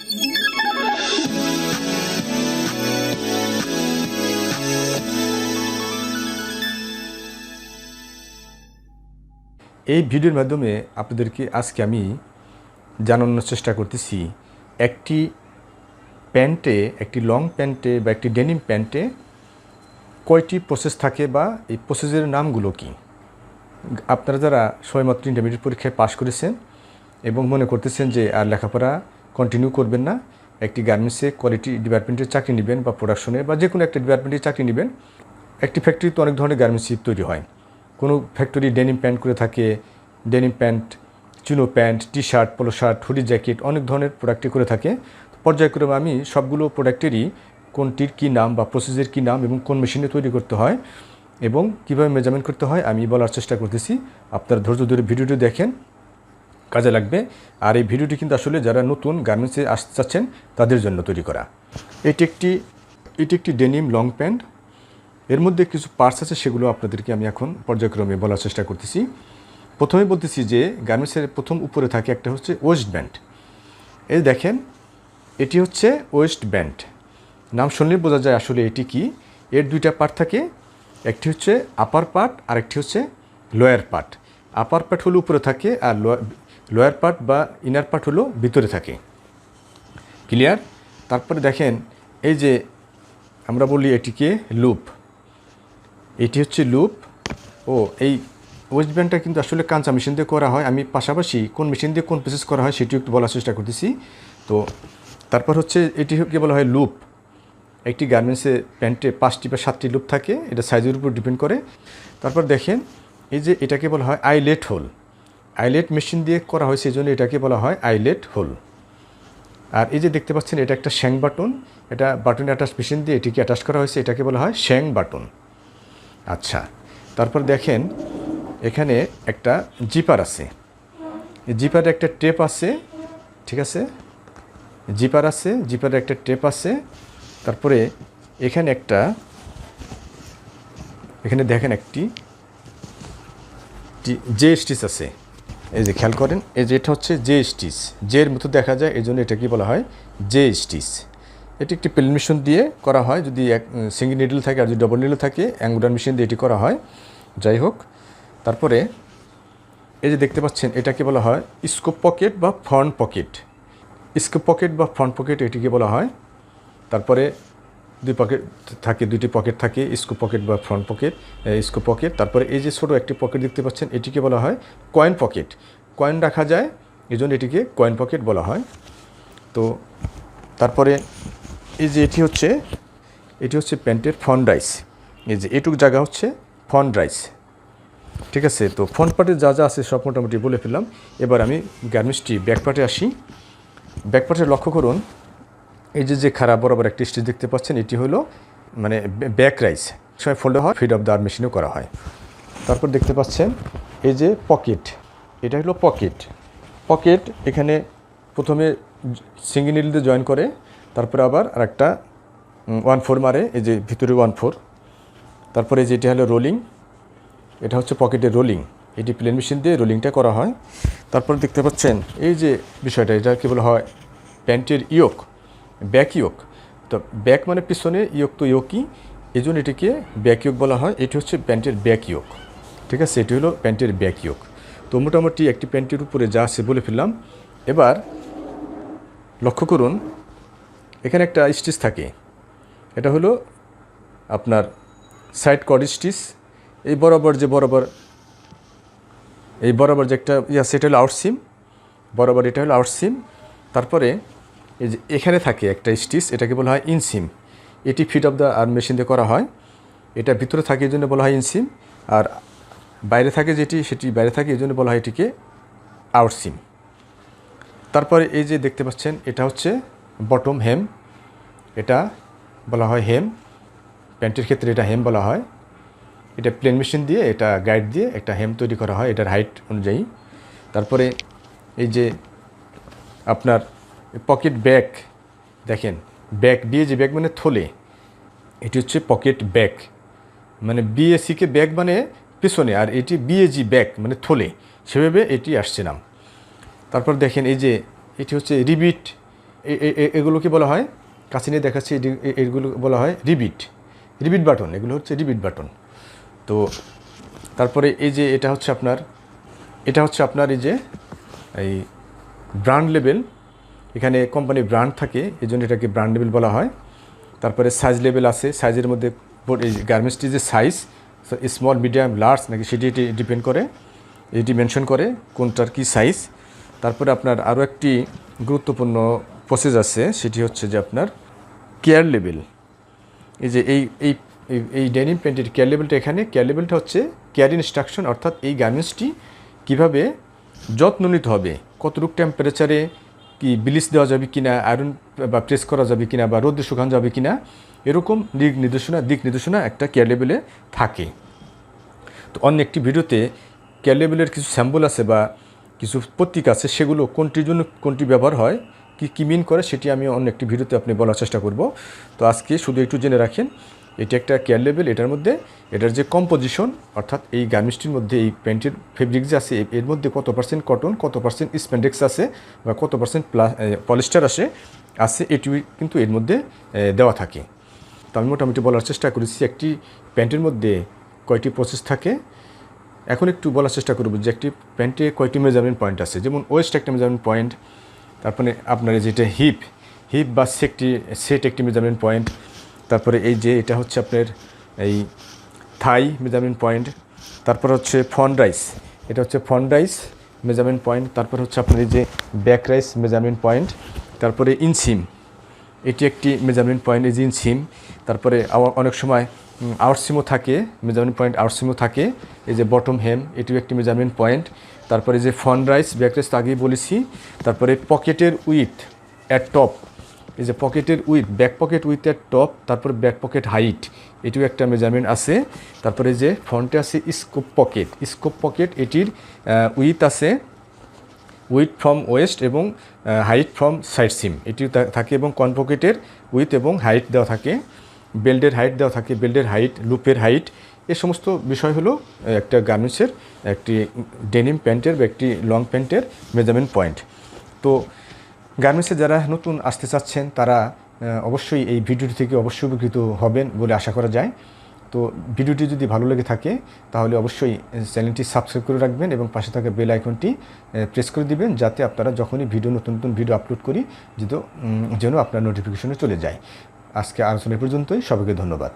এই ভিডিওর মাধ্যমে আপনাদেরকে আজকে আমি জানানোর চেষ্টা করতেছি, একটি প্যান্টে, একটি লং প্যান্টে বা একটি ডেনিম প্যান্টে কয়টি প্রসেস থাকে বা এই প্রসেসের নামগুলো কী? আপনারা যারা সবেমাত্র ইন্টারমিডিয়েট পরীক্ষায় পাশ করেছেন এবং মনে করতেছেন যে আর লেখাপড়া কন্টিনিউ করবেন না। একটি গার্মেন্টসে কোয়ালিটি ডিপার্টমেন্টের চাকরি নেবেন বা প্রোডাকশনে বা যে কোনো একটা ডিপার্টমেন্টে চাকরি নেবেন। একটি ফ্যাক্টরিতে অনেক ধরনের গার্মেন্টস তৈরি হয়। কোনো ফ্যাক্টরি ডেনিম প্যান্ট করে থাকে denim pant chino pant T shirt polo shirt hoodie jacket অনেক ধরনের প্রোডাক্টই করে থাকে। পর্যায়ক্রমে আমি সবগুলো প্রোডাক্টেরই কোনটির কী নাম বা প্রসেসের কী নাম এবং কোন মেশিনে তৈরি করতে হয় এবং কীভাবে মেজারমেন্ট করতে হয় আমি বলার চেষ্টা করতেছি। আপনারা ধৈর্য ধরে ভিডিওটি দেখেন। কাজে লাগবে। আর এই ভিডিওটি কিন্তু আসলে যারা নতুন গার্মেন্টসে আসতে চাচ্ছেন তাদের জন্য তৈরি করা। এটি একটি এটি একটি ডেনিম লং প্যান্ট। এর মধ্যে কিছু পার্টস আছে, সেগুলো আপনাদেরকে আমি এখন পর্যায়ক্রমে বলার চেষ্টা করতেছি। প্রথমে বলতেছি যে, গার্মেন্টসের প্রথম উপরে থাকে একটা হচ্ছে ওয়েস্ট ব্যান্ড। এই দেখেন, এটি হচ্ছে ওয়েস্ট ব্যান্ড। নাম শুনলে বোঝা যায় আসলে এটি কি। এর দুইটা পার্ট থাকে, একটি হচ্ছে আপার পার্ট আর একটি হচ্ছে লোয়ার পার্ট। আপার পার্ট হলো উপরে থাকে আর লোয়ার পার্ট বা ইনার পার্ট হলো ভিতরে থাকে। ক্লিয়ার তারপরে দেখেন, এই যে আমরা বলি এটিকে লুপ এটি হচ্ছে লুপ ও, এই ওয়েস্ট ব্যান্ডটা কিন্তু আসলে কাঁচা মেশিন দিয়ে করা হয়। আমি পাশাপাশি কোন মেশিন দিয়ে কোন প্রসেস করা হয় সেটিও একটু বলার চেষ্টা করতেছি। তো তারপর হচ্ছে এটি এটিকে বলা হয় লুপ একটি গার্মেন্টসে প্যান্টে পাঁচটি বা সাতটি লুপ থাকে। এটা সাইজের উপর ডিপেন্ড করে। তারপর দেখেন, এই যে এটাকে বলা হয় আইলেট হোল আইলেট মেশিন দিয়ে করা হয় সেই জন্য এটাকে বলা হয় আইলেট হোল। আর এই যে দেখতে পাচ্ছেন, এটা একটা শ্যাং বাটন। এটা বাটন অ্যাটাচ মেশিন দিয়ে এটিকে অ্যাটাচ করা হয়েছে, এটাকে বলা হয় শ্যাং বাটন। আচ্ছা তারপর দেখেন, এখানে একটা জিপার আছে। জিপারে একটা টেপ আছে, ঠিক আছে? জিপার আছে, জিপারে একটা টেপ আছে। তারপরে এখানে একটা, এখানে দেখেন একটি জে স্টিচ আছে। এই যে খেয়াল করেন, এই যে এটা হচ্ছে জে স্টিচ। জের মতো দেখা যায় এই জন্য এটাকে বলা হয়? J stitch. এটি একটি প্লেন মেশিন দিয়ে করা হয়, যদি এক সিঙ্গি নিডল থাকে আর যদি ডবল নিডল থাকে অ্যাঙ্গুলার মেশিন দিয়ে এটি করা হয়। যাই হোক, তারপরে এই যে দেখতে পাচ্ছেন এটাকে বলা হয়? স্কোপ পকেট বা ফ্রন্ট পকেট স্কোপ পকেট বা ফ্রন্ট পকেট এটিকে বলা হয়। তারপরে দুই পকেট থাকে, দুইটি পকেট থাকে স্কোপ পকেট বা ফ্রন্ট পকেট স্কোপ পকেট তারপরে এই যে ছোটো একটি পকেট দেখতে পাচ্ছেন, এটিকে বলা হয় কয়েন পকেট কয়েন রাখা যায় এই জন্য এটিকে কয়েন পকেট বলা হয়। তো তারপরে এই যে এটি হচ্ছে এটি হচ্ছে প্যান্টের ফন্ড রাইস এই যে এটুক জায়গা হচ্ছে ফন্ড রাইস ঠিক আছে? তো ফ্রন্ট পার্টে যা যা আছে সব মোটামুটি বলে ফেললাম। এবার আমি গার্মেন্টসটি ব্যাক পার্টে আসি। ব্যাক পার্টে লক্ষ্য করুন এই যে যে খারাপ, বরাবর একটি স্টিচ দেখতে পাচ্ছেন, এটি হলো মানে ব্যাক রাইস। সময় ফোল্ড হয় ফিড অফ দ্য আর মেশিনেও করা হয়। তারপর দেখতে পাচ্ছেন, এই যে পকেট এটা হলো পকেট পকেট এখানে প্রথমে সিঙ্গি নিল দিয়ে জয়েন করে, তারপরে আবার আর একটা ওয়ান ফোর মারে, এই যে ভিতরে ওয়ান ফোর তারপরে যেটি হলো রোলিং এটা হচ্ছে পকেটের রোলিং এটি প্লেন মেশিন দিয়ে রোলিংটা করা হয়। তারপর দেখতে পাচ্ছেন, এই যে বিষয়টা, এটা বলা হয় প্যান্টের ইয়োক ব্যাক ইয়োক তো ব্যাক মানে পিছনে ইয়োক তো ইয়োকই এই জন্য এটিকে ব্যাক ইয়োক বলা হয়। এটি হচ্ছে প্যান্টের ব্যাক ইয়োক ঠিক আছে? এটি হলো প্যান্টের ব্যাক ইয়োক তো মোটামুটি একটি প্যান্টের উপরে যা আছে বলে ফেললাম। এবার লক্ষ্য করুন, এখানে একটা স্টিচ থাকে। এটা হলো আপনার সাইড কড স্টিচ। এই বরাবর যে বরাবর, এই বরাবর যে একটা ইয়া সেটা হলো আউটসিম বরাবর এটা হলো আউটসিম তারপরে এই যে এখানে থাকে একটা স্টিচ, এটাকে বলা হয় ইনসিম। এটি feed off the arm machine দিয়ে করা হয়। এটা ভিতরে থাকে এই জন্য বলা হয় ইনসিম, আর বাইরে থাকে যেটি, সেটি বাইরে থাকে এই জন্য বলা হয় এটিকে আউটসিম। তারপরে এই যে দেখতে পাচ্ছেন, এটা হচ্ছে বটম হেম। এটা বলা হয় হেম। প্যান্টের ক্ষেত্রে এটা হেম বলা হয়। এটা প্লেন মেশিন দিয়ে, এটা গাইড দিয়ে একটা হেম তৈরি করা হয়, এটার হাইট অনুযায়ী। তারপরে এই যে আপনার পকেট ব্যাগ দেখেন ব্যাগ যে ব্যাগ মানে থলে, এটি হচ্ছে পকেট ব্যাগ মানে বিএসিকে ব্যাগ মানে পেছনে, আর এটি বিএজি ব্যাগ মানে থলে, সেভাবে এটি আসছে নাম। তারপর দেখেন এই যে, এটি হচ্ছে রিবিট এগুলোকে বলা হয়, কাছে নিয়ে দেখাচ্ছি এগুলো বলা হয় রিবিট রিবিট বাটন এগুলো হচ্ছে রিবিট বাটন তো তারপরে এই যে, এটা হচ্ছে আপনার, এটা হচ্ছে আপনার এই যে, এই ব্র্যান্ড লেভেল এখানে কোম্পানির ব্র্যান্ড থাকে এই জন্য এটাকে ব্র্যান্ড লেভেল বলা হয়। তারপরে সাইজ লেভেল আছে সাইজের মধ্যে এই গার্মেন্টসটি যে সাইজ স্মল মিডিয়াম লার্জ নাকি সেটি এটি ডিপেন্ড করে, এটি মেনশন করে কোনটার কি সাইজ তারপরে আপনার আরও একটি গুরুত্বপূর্ণ প্রসেস আছে, সেটি হচ্ছে যে আপনার কেয়ার লেভেল এই যে এই এই, এই- ডেনিম প্যান্টের কেয়ার লেভেলটা এখানে কেয়ার লেভেলটা হচ্ছে কেয়ার ইনস্ট্রাকশন অর্থাৎ এই গার্মেন্টসটি কীভাবে যত্ন নিতে হবে, কতটুকু টেম্পারেচারে কি ব্লিচ দেওয়া যাবে কিনা, আয়রন বা প্রেস করা যাবে কিনা বা রোদে শুকানো যাবে কিনা, এরকম দিক নির্দেশনা দিক নির্দেশনা একটা কেয়ার লেভেলে থাকে। তো অন্য একটি ভিডিওতে কেয়ার লেভেলের কিছু স্যাম্পল আছে বা কিছু পত্রিকা আছে, সেগুলো কোনটির জন্য কোনটি ব্যবহার হয়, কি, কী মিন করে, সেটি আমি অন্য একটি ভিডিওতে আপনি বলার চেষ্টা করব। তো আজকে শুধু একটু জেনে রাখেন এটি একটা কেয়ার লেভেল এটার মধ্যে, এটার যে কম্পোজিশন অর্থাৎ এই গার্মেন্টসটির মধ্যে, এই প্যান্টের ফেব্রিক যে আছে, এর মধ্যে কত পার্সেন্ট কটন কত পার্সেন্ট স্প্যান্ডেক্স আছে বা কত পার্সেন্ট প্লাস পলিস্টার আসে, আছে, এটি কিন্তু এর মধ্যে দেওয়া থাকে। তো আমি মোটামুটি বলার চেষ্টা করেছি, একটি প্যান্টের মধ্যে কয়টি প্রসেস থাকে। এখন একটু বলার চেষ্টা করব যে একটি প্যান্টে কয়টি মেজারমেন্ট পয়েন্ট আছে। যেমন ওয়েস্ট একটা মেজারমেন্ট পয়েন্ট তারপরে আপনার যেটা হিপ হিপ বা সেকটি সেট একটি মেজারমেন্ট পয়েন্ট তারপরে এই যে এটা হচ্ছে আপনার এই থাই মেজারমেন্ট পয়েন্ট তারপর হচ্ছে ফন রাইস এটা হচ্ছে ফন রাইস মেজারমেন্ট পয়েন্ট তারপর হচ্ছে আপনার এই যে ব্যাক রাইস মেজারমেন্ট পয়েন্ট তারপরে ইনসিম, এটি একটি মেজারমেন্ট পয়েন্ট এই জিন সিম তারপরে অনেক সময় আউটসিমও থাকে মেজারমেন্ট পয়েন্ট আউটসিমও থাকে, এই যে বটম হেম এটিও একটি মেজারমেন্ট পয়েন্ট তারপরে যে ফন রাইস ব্যাক রাইস তো আগেই বলেছি, তারপরে পকেটের উইথ অ্যাট টপ এই যে পকেটের width back pocket width at top তারপর ব্যাক পকেট হাইট এটিও একটা মেজারমেন্ট আছে। তারপরে যে ফ্রন্টে আছে স্কোপ পকেট স্কোপ পকেট এটির উইথ আছে উইথ ফ্রম ওয়েস্ট এবং হাইট ফ্রম সাইড সিম এটিও থাকে এবং কন পকেটের উইথ এবং হাইট দেওয়া থাকে বেল্টের হাইট দেওয়া থাকে বেল্টের হাইট লুপের হাইট এ সমস্ত বিষয় হলো একটা গার্মেন্টসের একটি ডেনিম প্যান্টের বা একটি লং প্যান্টের মেজারমেন্ট পয়েন্ট তো গার্মেন্টসে যারা নতুন আসতে চাচ্ছেন, তারা অবশ্যই এই ভিডিওটি থেকে অবশ্যই উপকৃত হবেন বলে আশা করা যায়। তো ভিডিওটি যদি ভালো লেগে থাকে, তাহলে অবশ্যই চ্যানেলটি সাবস্ক্রাইব করে রাখবেন এবং পাশে থাকা বেল আইকনটি প্রেস করে দিবেন যাতে আপনারা যখনই ভিডিও, নতুন নতুন ভিডিও আপলোড করি, যেন আপনার নোটিফিকেশনে চলে যায়। আজকে আলোচনা পর্যন্তই। সবাইকে ধন্যবাদ।